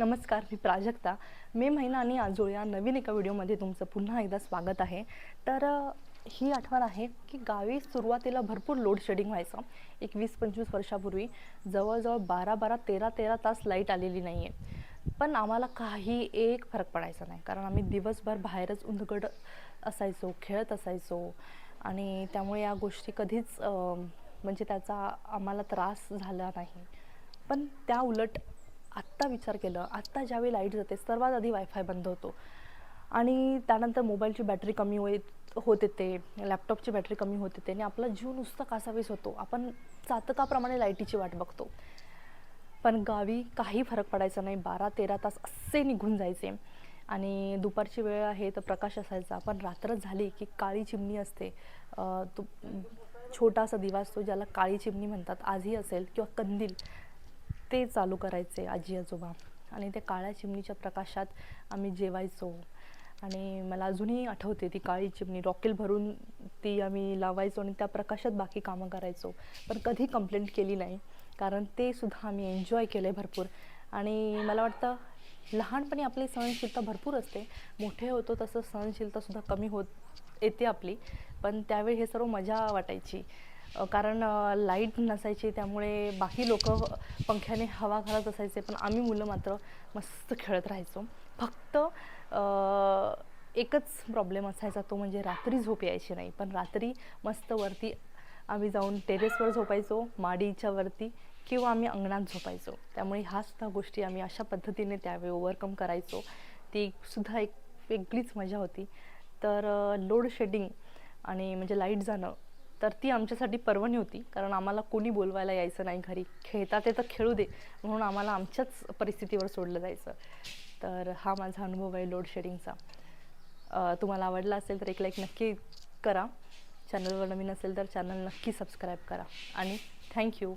नमस्कार मी प्राजक्ता. मे महिना आणि आजोळ या नवीन एका व्हिडिओमध्ये तुमचं पुन्हा एकदा स्वागत आहे. तर ही आठवण आहे की गावी सुरुवातीला भरपूर लोड शेडिंग व्हायचं. एक वीस पंचवीस वर्षापूर्वी जवळजवळ बारा बारा तेरा तेरा तास लाइट आलेली नाही आहे पण आम्हाला काही एक फरक पडायचा नाही. कारण आम्ही दिवसभर बाहेरच उंदगड असायचो खेळत असायचो. आणि त्यामुळे या गोष्टी कधीच म्हणजे त्याचा आम्हाला त्रास झाला नाही. पण त्या उलट आत्ता विचार केलं आत्ता ज्यावेळी लाइट जाते सर्वात आधी वायफाय बंद होतो. आणि त्यानंतर मोबाईलची बॅटरी कमी होत होत येते लॅपटॉपची बॅटरी कमी होत येते आणि आपला जीव नुसता कासावीस होतो. आपण चातकाप्रमाणे लाईटीची वाट बघतो. पण गावी काही फरक पडायचा नाही. बारा तेरा तास असे निघून जायचे. आणि दुपारची वेळ आहे तर प्रकाश असायचा. पण रात्र झाली की काळी चिमणी असते. तो छोटासा दिवा असतो ज्याला काळी चिमणी म्हणतात. आजही असेल किंवा कंदील. ते चालू करायचे आजी आजोबा. आणि त्या काळ्या चिमणीच्या प्रकाशात आम्ही जेवायचो. आणि मला अजूनही आठवते ती काळी चिमणी. रॉकेल भरून ती आम्ही लावायचो आणि त्या प्रकाशात बाकी कामं करायचो. पण कधी कंप्लेंट केली नाही. कारण ते सुद्धा आम्ही एन्जॉय केलं आहे भरपूर. आणि मला वाटतं लहानपणी आपली सहनशीलता भरपूर असते. मोठे होतो तसं सहनशीलतासुद्धा कमी होत येते आपली. पण त्यावेळी हे सर्व मजा वाटायची. कारण लाइट नसायची त्यामुळे बाकी लोक पंख्याने हवा घालत असायचे पण आम्ही मुलं मात्र मस्त खेळत राहायचो. फक्त एकच प्रॉब्लेम असायचा तो म्हणजे रात्री झोप यायची नाही. पण रात्री मस्त वरती आम्ही जाऊन टेरेसवर झोपायचो माडीच्या वरती किंवा आम्ही अंगणात झोपायचो. त्यामुळे ह्या सुद्धा गोष्टी आम्ही अशा पद्धतीने त्यावेळी ओव्हरकम करायचो. ती सुद्धा एक वेगळीच मजा होती. तर लोड शेडिंग आणि म्हणजे लाइट जाणं तर ती आमच्यासाठी पर्वणी होती. कारण आम्हाला कोणी बोलवायला यायचं नाही घरी. खेळतात ते तर खेळू दे. म्हणून आम्हाला आमच्याच परिस्थितीवर सोडलं जायचं. तर हा माझा अनुभव आहे लोड शेडिंगचा तुम्हाला आवडला असेल तर एक लाईक नक्की करा. चॅनलवर नवीन असेल तर चॅनल नक्की सबस्क्राईब करा. आणि थँक्यू